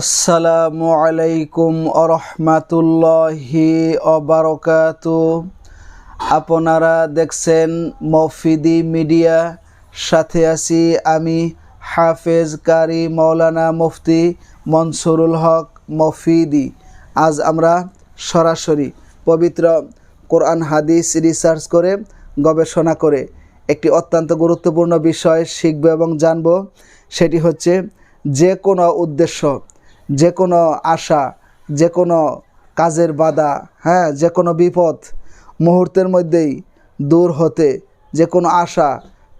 আসসালামু আলাইকুম আরহামাতুল্লাহি অবারকাত আপনারা দেখছেন মফিদি মিডিয়া, সাথে আছি আমি হাফেজ কারি মৌলানা মুফতি মনসুরুল হক মফিদি। আজ আমরা সরাসরি পবিত্র কোরআন হাদিস রিসার্চ করে, গবেষণা করে একটি অত্যন্ত গুরুত্বপূর্ণ বিষয় শিখব এবং জানব, সেটি হচ্ছে যে কোনো উদ্দেশ্য যে কোনো আশা যে কোনো কাজের বাধা হ্যাঁ যে কোনো বিপদ মুহূর্তের মধ্যেই দূর হতে যে কোনো আশা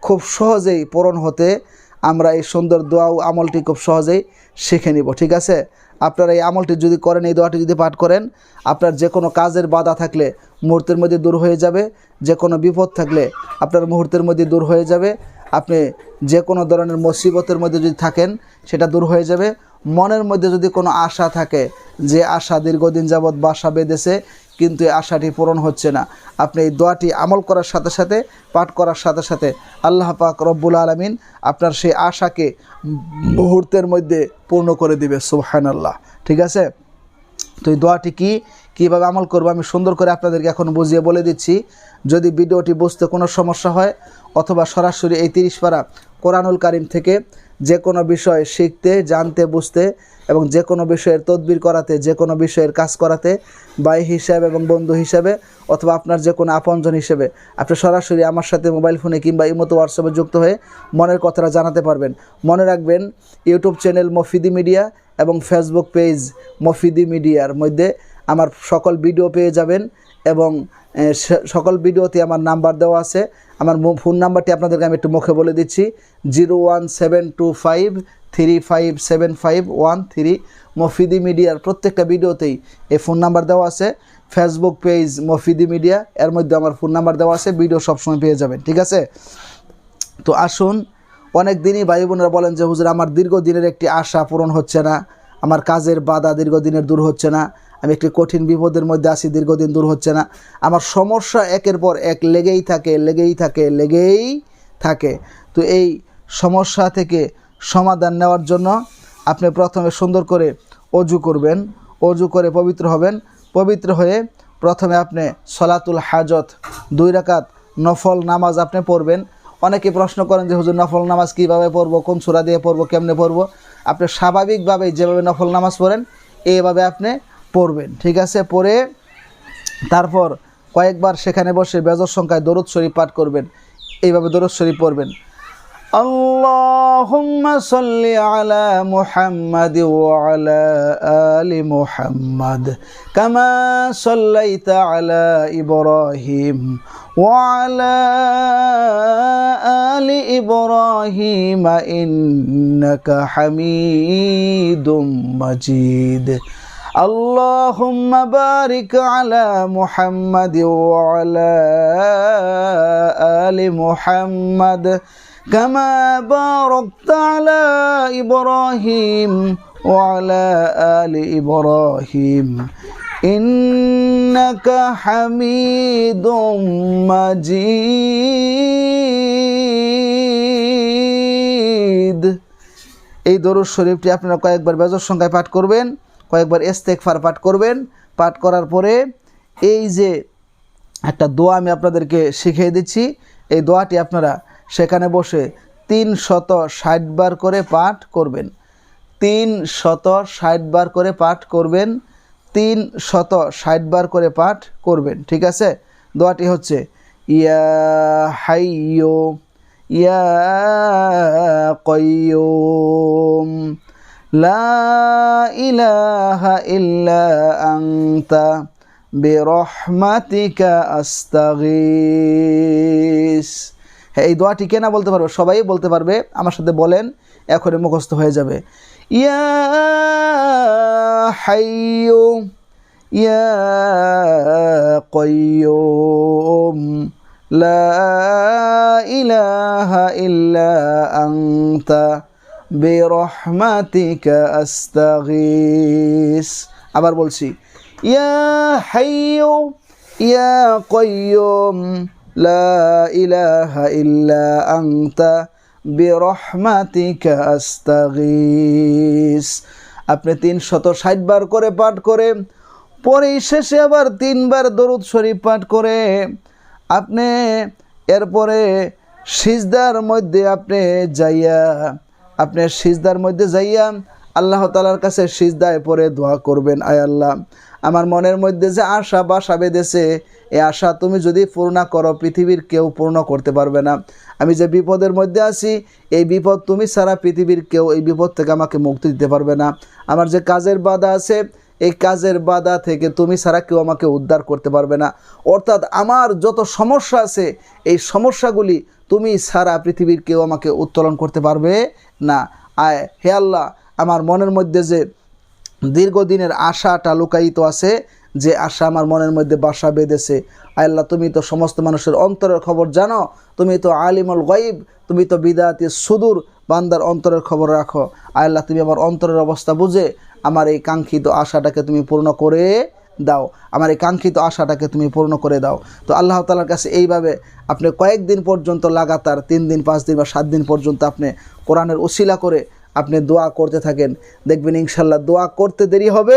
খুব সহজেই পূরণ হতে আমরা এই সুন্দর দোয়া ও আমলটি খুব সহজেই শিখে নিব, ঠিক আছে? আপনারা এই আমলটি যদি করেন, এই দোয়াটি যদি পাঠ করেন, আপনার যে কোনো কাজের বাধা থাকলে মুহূর্তের মধ্যে দূর হয়ে যাবে যে কোনো বিপদ থাকলে আপনার মুহূর্তের মধ্যে দূর হয়ে যাবে, আপনি যে কোনো ধরনের মুসিবতের মধ্যে যদি থাকেন, সেটা দূর হয়ে যাবে। মনের মধ্যে যদি কোনো আশা থাকে যে আশা দীর্ঘদিন যাবৎ বাসা বেঁধেছে, কিন্তু এই আশাটি পূরণ হচ্ছে না। আপনি এই দোয়াটি আমল করার সাথে সাথে, পাঠ করার সাথে সাথে আল্লাহ পাক রব্বুল আলমিন আপনার সেই আশাকে মুহূর্তের মধ্যে পূর্ণ করে দিবে সুবহান আল্লাহ ঠিক আছে? তো এই দোয়াটি কি? কীভাবে আমল করব আমি সুন্দর করে আপনাদেরকে এখন বুঝিয়ে বলে দিচ্ছি। যদি ভিডিওটি বুঝতে কোনো সমস্যা হয়, অথবা সরাসরি এই তিরিশ পারা কোরআনুল কারিম থেকে যে কোনো বিষয় শিখতে, জানতে, বুঝতে এবং যে কোনো বিষয়ের তদবির করাতে যে কোনো বিষয়ের কাজ করাতে, ভাই হিসাবে এবং বন্ধু হিসাবে অথবা আপনার যে কোনো আপনজন হিসেবে আপনি সরাসরি আমার সাথে মোবাইল ফোনে কিংবা ইমতো হোয়াটসঅ্যাপে যুক্ত হয়ে মনের কথাটা জানাতে পারবেন। মনে রাখবেন ইউটিউব চ্যানেল মফিদি মিডিয়া এবং ফেসবুক পেজ মফিদি মিডিয়ার মধ্যে আমার সকল ভিডিও পেয়ে যাবেন এবং সকল ভিডিওতে আমার নাম্বার দেওয়া আছে। আমার ফোন নাম্বারটি আপনাদেরকে আমি একটু মুখে বলে দিচ্ছি। Zero one seven two five three five seven five one three. Mofidi মিডিয়ার প্রত্যেকটা ভিডিওতেই এই ফোন নাম্বার দেওয়া আছে। ফেসবুক পেজ মফিদি মিডিয়া, এর মধ্যে আমার ফোন নাম্বার দেওয়া আছে। ভিডিও সবসময় পেয়ে যাবেন, ঠিক আছে? তো আসুন, অনেক দিনই ভাই বোনেরা বলেন যে, হুজুর, আমার দীর্ঘদিনের একটি আশা পূরণ হচ্ছে না। আমার কাজের বাধা দীর্ঘদিনের দূর হচ্ছে না। আমি একটি কঠিন বিপদের মধ্যে আছি, দীর্ঘদিন দূর হচ্ছে না। আমার সমস্যা একের পর এক লেগেই থাকে লেগেই থাকে লেগেই থাকে। তো এই সমস্যা থেকে সমাধান নেওয়ার জন্য আপনি প্রথমে সুন্দর করে অজু করবেন, অজু করে পবিত্র হবেন। পবিত্র হয়ে প্রথমে আপনি সলাতুল হাজত, দুই রাকাত নফল নামাজ আপনি পড়বেন। অনেকে প্রশ্ন করেন যে, হুজুর, নফল নামাজ কীভাবে পড়ব? কোন সুরা দিয়ে পড়ব? কেমনে পড়ব? আপনি স্বাভাবিকভাবে যেভাবে নফল নামাজ পড়েন এইভাবে আপনি পড়বেন, ঠিক আছে? পড়ে তারপর কয়েকবার সেখানে বসে বেজর সংখ্যায় দরদ শরীফ পাঠ করবেন, এইভাবে দরদ শরীফ পড়বেন। আল্লাহুম্মা আলা আলি মুহাম্মাদ আলা আলি হামিদুম মাজিদ। اللهم بارك على محمد وعلى آل محمد كما باركت على إبراهيم وعلى آل إبراهيم إنك حميد مجيد এই দরুদ শরীফটি আপনারা কয়েকবার বেজর সংখ্যায় পাঠ করবেন কয়েকবার ইস্তেকফার পাঠ করবেন। পাঠ করার পরে এই যে একটা দোয়া আমি আপনাদেরকে শিখিয়ে দিচ্ছি, এই দোয়াটি আপনারা সেখানে বসে তিন শত ষাট বার করে পাঠ করবেন। তিন শত ষাট বার করে পাঠ করবেন। তিন শত ষাট বার করে পাঠ করবেন, ঠিক আছে? দোয়াটি হচ্ছে, ইয়া হাইয়ো ইয়া কয়ুম আস্তাগীস। হ্যাঁ এই দোয়াটি কে না বলতে পারবে? সবাই বলতে পারবে। আমার সাথে বলেন, এখনই মুখস্থ হয়ে যাবে। ইয়া ইয়া লা ইলাহা ইল্লা আনতা বিরহমাতিকা আস্তাগীস। আবার বলছি, ইয়া হাইয়ু, ইয়া কয়ুম লা ইলাহা ইল্লা আনতা বিরহমাতিকা আস্তাগীস। আপনি তিনশত ষাট বার করে পাঠ করে পরে শেষে আবার তিনবার দরুদ শরীফ পাঠ করে, আপনি এরপরে সিজদার মধ্যে আপনি যাইয়া আপনি সিজদার মধ্যে যাইয়া আল্লাহ তালার কাছে সিজদায় পরে দোয়া করবেন, আয় আল্লাহ। আমার মনের মধ্যে যে আশা বাসা বেঁধেছে এ আশা তুমি যদি পূর্ণ করো, পৃথিবীর কেউ পূর্ণ করতে পারবে না। আমি যে বিপদের মধ্যে আছি, এই বিপদ তুমি সারা পৃথিবীর কেউ এই বিপদ থেকে আমাকে মুক্তি দিতে পারবে না। আমার যে কাজের বাধা আছে এই কাজের বাধা থেকে তুমি ছাড়া কেউ আমাকে উদ্ধার করতে পারবে না। অর্থাৎ আমার যত সমস্যা আছে, এই সমস্যাগুলি তুমি সারা পৃথিবীর কেউ আমাকে উত্তোলন করতে পারবে না। আয়, হে আল্লাহ, আমার মনের মধ্যে যে দীর্ঘদিনের আশাটা লুকায়িত আছে, যে আশা আমার মনের মধ্যে বাসা বেঁধেছে আল্লাহ, তুমি তো সমস্ত মানুষের অন্তরের খবর জানো, তুমি তো আলিমুল গাইব তুমি তো বিদাতি সুদূর বান্দার অন্তরের খবর রাখো। আল্লাহ, তুমি আমার অন্তরের অবস্থা বুঝে আমার এই কাঙ্ক্ষিত আশাটাকে তুমি পূর্ণ করে দাও। আমার এই কাঙ্ক্ষিত আশাটাকে তুমি পূর্ণ করে দাও। তো আল্লাহ তালার কাছে এইভাবে আপনি কয়েকদিন পর্যন্ত লাগাতার তিন দিন, পাঁচ দিন বা সাত দিন পর্যন্ত আপনি কোরআনের উশিলা করে আপনি দোয়া করতে থাকেন। দেখবেন ইনশাল্লাহ দোয়া করতে দেরি হবে,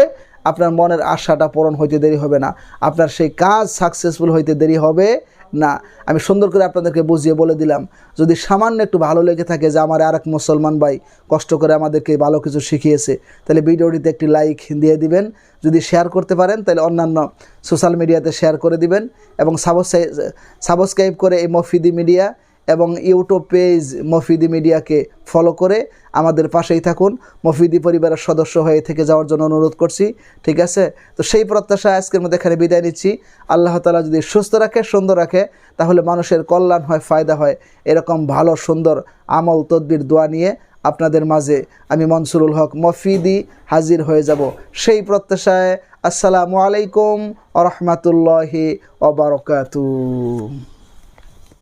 আপনার মনের আশাটা পূরণ হইতে দেরি হবে না। আপনার সেই কাজ সাকসেসফুল হইতে দেরি হবে না, আমি সুন্দর করে আপনাদেরকে বুঝিয়ে বলে দিলাম। যদি সামান্য একটু ভালো লেগে থাকে যে আমার আর এক মুসলমান ভাই কষ্ট করে আমাদেরকে ভালো কিছু শিখিয়েছে, তাহলে ভিডিওটিতে একটি লাইক দিয়ে দিবেন। যদি শেয়ার করতে পারেন, তাহলে অন্যান্য সোশ্যাল মিডিয়াতে শেয়ার করে দিবেন এবং সাবস্ক্রাইব করে এই মফিদি মিডিয়া এবং ইউটিউব পেজ মফিদি মিডিয়াকে ফলো করে আমাদের পাশেই থাকুন। মফিদি পরিবারের সদস্য হয়ে থেকে যাওয়ার জন্য অনুরোধ করছি, ঠিক আছে? তো সেই প্রত্যাশা আজকের মধ্যে এখানে বিদায় নিচ্ছি। আল্লাহ তালা যদি সুস্থ রাখে, সুন্দর রাখে, তাহলে মানুষের কল্যাণ হয়, ফায়দা হয়। এরকম ভালো, সুন্দর আমল, তদ্বির, দোয়া নিয়ে আপনাদের মাঝে আমি মনসুরুল হক মফিদি হাজির হয়ে যাব। সেই প্রত্যাশায় আসসালামু আলাইকুম আ রহমতুল্লাহি ওবরকাতু